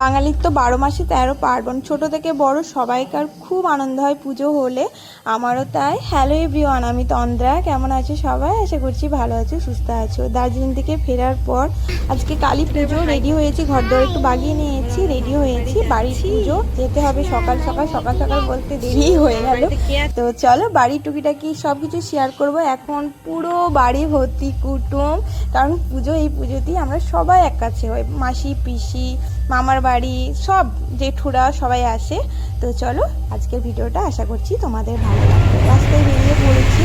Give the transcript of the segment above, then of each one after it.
বাঙালির তো বারো মাসে তেরো পার্বণ। ছোট থেকে বড় সবাইকার খুব আনন্দ হয় পুজো হলে। আমারও তাই। হ্যালো এভরিওয়ান আমি তন্দ্রা কেমন আছো সবাই? আশা করছি ভালো আছো, সুস্থ আছো। দার্জিলিং থেকে ফেরার পর আজকে কালী পুজো রেডি হয়েছি। ঘর দর একটু বাগিয়ে নিয়েছি রেডি হয়েছি। বাড়ি পুজো যেতে হবে সকাল সকাল সকাল সকাল বলতে দেরি হয়ে গেল। তো চলো বাড়ির টুকিটাকি সব কিছু শেয়ার করব। এখন পুরো বাড়ি ভর্তি কুটুম। কারণ পুজো এই পুজোতেই আমরা সবাই এক কাছে হই। মাসি, পিসি মামার বাড়ি, সব জেঠুরা সবাই আসে। তো চলো, আজকের ভিডিওটা আশা করছি তোমাদের ভালো লাগবে। রাস্তায় বেরিয়ে পড়েছি।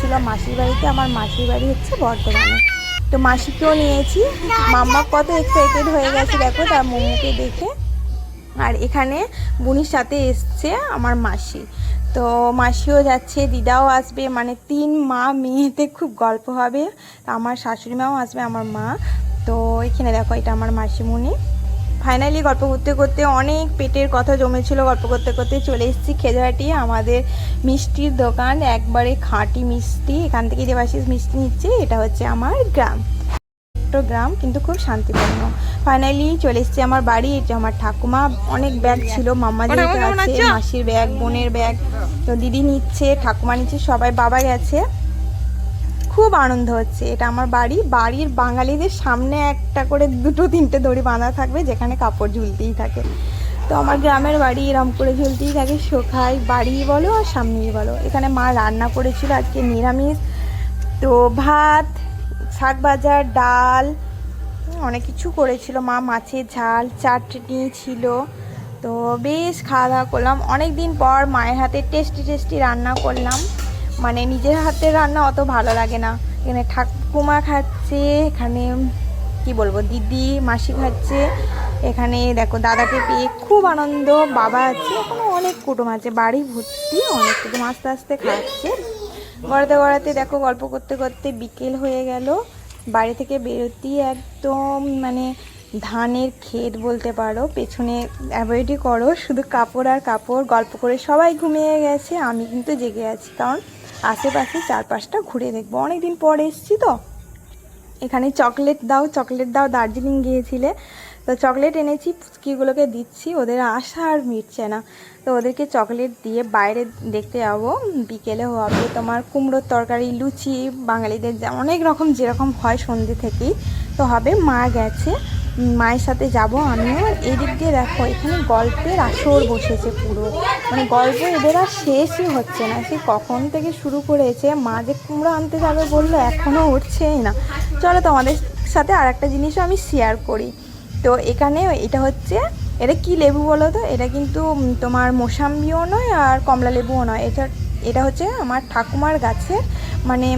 ছিল মাসির বাড়িতে, আমার মাসির বাড়ি হচ্ছে বর্ধমানে। তো মাসিকেও নিয়েছি। মাম্মা কত এক্সাইটেড হয়ে গেছে দেখো, তার মোমোকে দেখে। আর এখানে বুনির সাথে এসছে আমার মাসি। তো মাসিও যাচ্ছে, দিদাও আসবে মানে তিন মা মেয়েতে খুব গল্প হবে। আমার শাশুড়ি মাও আসবে, আমার মা। তো এখানে দেখো এটা আমার মাসিমণি। ফাইনালি গল্প করতে করতে অনেক পেটের কথা জমেছিল গল্প করতে করতে চলে এসেছি খেজুরাটি আমাদের মিষ্টির দোকান একবারে খাঁটি মিষ্টি। এখান থেকে যে বাসিস মিষ্টি নিচ্ছে এটা হচ্ছে আমার গ্রাম। ছোট্ট গ্রাম কিন্তু খুব শান্তিপূর্ণ। ফাইনালি চলে এসেছি আমার বাড়ি এটা আমার ঠাকুমা অনেক ব্যাগ ছিল মাম্মা যেহেতু আছে মাসির ব্যাগ বোনের ব্যাগ তো দিদি নিচ্ছে ঠাকুমা নিচ্ছে সবাই বাবা গেছে। খুব আনন্দ হচ্ছে। এটা আমার বাড়ি। বাড়ির বাঙালিদের সামনে একটা করে দুটো তিনটে দড়ি বাঁধা থাকবে, যেখানে কাপড় ঝুলতেই থাকে। তো আমার গ্রামের বাড়ি এরম করে ঝুলতেই থাকে শোখাই বাড়ি বলো আর সামনেই বলো। এখানে মা রান্না করেছিল আজকে নিরামিষ। তো ভাত, শাক ভাজা ডাল, অনেক কিছু করেছিল। মা মাছের ঝাল, চাটনি ছিল। তো বেশ খাওয়া দাওয়া করলাম। অনেক দিন পর মায়ের হাতে টেস্টি টেস্টি রান্না করলাম। মানে নিজের হাতের রান্না অত ভালো লাগে না। এখানে ঠাকুমা খাচ্ছে, এখানে, কি বলব, দিদি, মাসি খাচ্ছে। এখানে দেখো দাদাকে পেয়ে খুব আনন্দ, বাবা আছে, এখনও অনেক কুটুম আছে, বাড়ি ভর্তি, অনেক কুটুম আস্তে আস্তে খাচ্ছে। গড়াতে গড়াতে দেখো গল্প করতে করতে বিকেল হয়ে গেল। বাড়ি থেকে বেরোতেই একদম মানে ধানের ক্ষেত বলতে পারো, পেছনে অ্যাভয়েডই করো, শুধু কাপড় আর কাপড়, গল্প করে সবাই ঘুমিয়ে গেছে, আমি কিন্তু জেগে আছি, কারণ আশেপাশে চারপাশটা ঘুরে দেখব। অনেকদিন পর এসছি তো। এখানে চকলেট দাও চকলেট দাও, দার্জিলিং গিয়েছিলে। তো চকলেট এনেছি, পুচকিগুলোকে দিচ্ছি, ওদের আশা আর মিটছে না। তো ওদেরকে চকলেট দিয়ে বাইরে দেখতে যাব। বিকেলে হবে তোমার কুমড়োর তরকারি, লুচি, বাঙালিদের অনেক রকম যেরকম হয় সন্ধ্যে থেকেই। তো হবে মা গেছে মায়ের সাথে যাব আমিও। আর এদিক দিয়ে দেখো, এখানে গল্পের আসর বসেছে পুরো। মানে গল্প এদের আর শেষই হচ্ছে না। সে কখন থেকে শুরু করেছে, মা যে কুমড়ো আনতে যাবে বলল এখনও উঠছেই না। চলো তোমাদের সাথে আর একটা জিনিসও আমি শেয়ার করি। তো এখানে এটা হচ্ছে, এটা কি লেবু বলো তো? এটা কিন্তু তোমার মোসাম্বিও নয় আর কমলা লেবুও নয়। এটা এটা হচ্ছে আমার ঠাকুমার গাছে মানে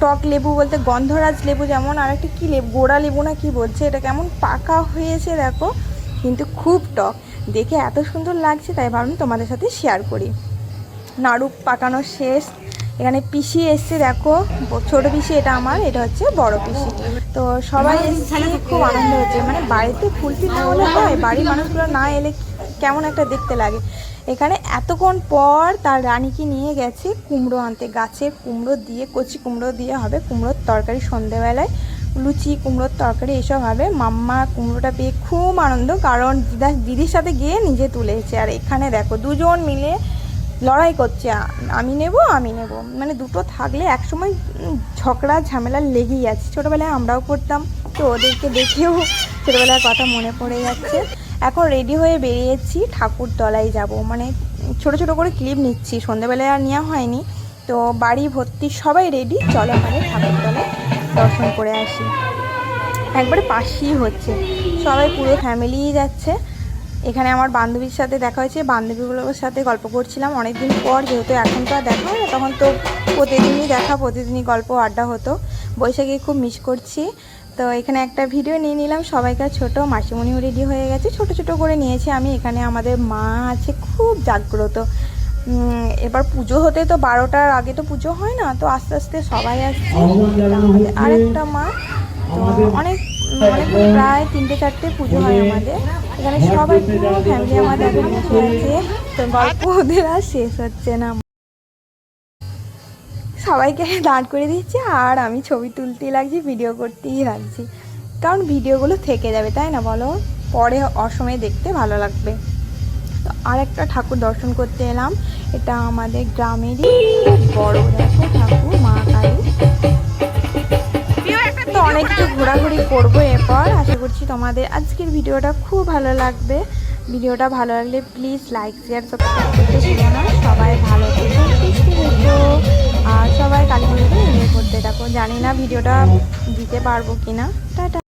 টক লেবু বলতে গন্ধরাজ লেবু যেমন আর একটা কী লেবু গোড়া লেবু না কি বলছে এটা কেমন পাকা হয়েছে দেখো কিন্তু খুব টক। দেখে এত সুন্দর লাগছে তাই ভাবলাম তোমাদের সাথে শেয়ার করি। নাড়ু পাকানো শেষ। এখানে পিসি এসছে দেখো ছোট পিসি এটা আমার এটা হচ্ছে বড় পিসি। তো সবাই এসছে খুব আনন্দ হচ্ছে। মানে বাড়িতে ফুলপি না হলে হয় বাড়ির মানুষগুলো না এলে কেমন একটা দেখতে লাগে। এখানে এতক্ষণ পর তার রানীকে নিয়ে গেছে কুমড়ো আনতে। গাছের কুমড়ো দিয়ে, কচি কুমড়ো দিয়ে হবে কুমড়োর তরকারি সন্ধেবেলায়। লুচি, কুমড়োর তরকারি, এসব হবে। মাম্মা কুমড়োটা পেয়ে খুব আনন্দ কারণ দিদা, দিদির সাথে গিয়ে নিজে তুলেছে আর এখানে দেখো, দুজন মিলে লড়াই করছে। আমি নেব আমি নেব। মানে দুটো থাকলে একসময় ঝগড়া, ঝামেলা লেগেই আছে। ছোটোবেলায় আমরাও করতাম, তো ওদেরকে দেখেও ছোটোবেলার কথা মনে পড়ে যাচ্ছে। এখন রেডি হয়ে বেরিয়েছি, ঠাকুরতলায় যাব। মানে ছোট ছোট করে ক্লিপ নিচ্ছি সন্ধ্যেবেলায় আর নেওয়া হয়নি। তো বাড়ি ভর্তি সবাই রেডি চলো মানে ঠাকুরতলায় দর্শন করে আসি। একবারে পাশেই হচ্ছে, সবাই পুরো ফ্যামিলিই যাচ্ছে। এখানে আমার বান্ধবীর সাথে দেখা হয়েছে, বান্ধবীগুলোর সাথে গল্প করছিলাম অনেকদিন পর, যেহেতু এখন তো আর দেখা হয় না তখন তো প্রতিদিনই দেখা, প্রতিদিনই গল্প, আড্ডা হতো। বৈশাখী খুব মিস করছি। তো এখানে একটা ভিডিও নিয়ে নিলাম। সবাইকার ছোট, মাসিমণিও রেডি হয়ে গেছে। ছোট ছোট করে নিয়েছি আমি। এখানে আমাদের মা আছে, খুব জাগ্রত। এবার পুজো হতে তো বারোটার আগে তো পুজো হয় না, তো আস্তে আস্তে সবাই আসছে। আমাদের আরেকটা মা, তো অনেক মানে প্রায় তিনটে চারটে পুজো হয় আমাদের। এখানে সবাই ফ্যামিলি আমাদের তো গল্প ওদের আর শেষ হচ্ছে না। সবাইকে দাঁড় করে দিচ্ছে আর আমি ছবি তুলতেই লাগছি ভিডিও করতেই লাগছি। কারণ ভিডিওগুলো থেকে যাবে তাই না বলো? পরে অসময়ে দেখতে ভালো লাগবে। তো আর একটা ঠাকুর দর্শন করতে এলাম। এটা আমাদের গ্রামেরই বড় দেখো ঠাকুর মা কালী তো অনেক কিছু ঘোরাঘুরি করব এরপর। আশা করছি তোমাদের আজকের ভিডিওটা খুব ভালো লাগবে। ভিডিওটা ভালো লাগলে প্লিজ লাইক শেয়ার সাবস্ক্রাইব করতে ভুলো না। সবাই ভালো থেকো। আর সবাই কালী পুজোতে এনজয় করতে থাকো। জানি না ভিডিওটা দিতে পারব কিনা। টাটা।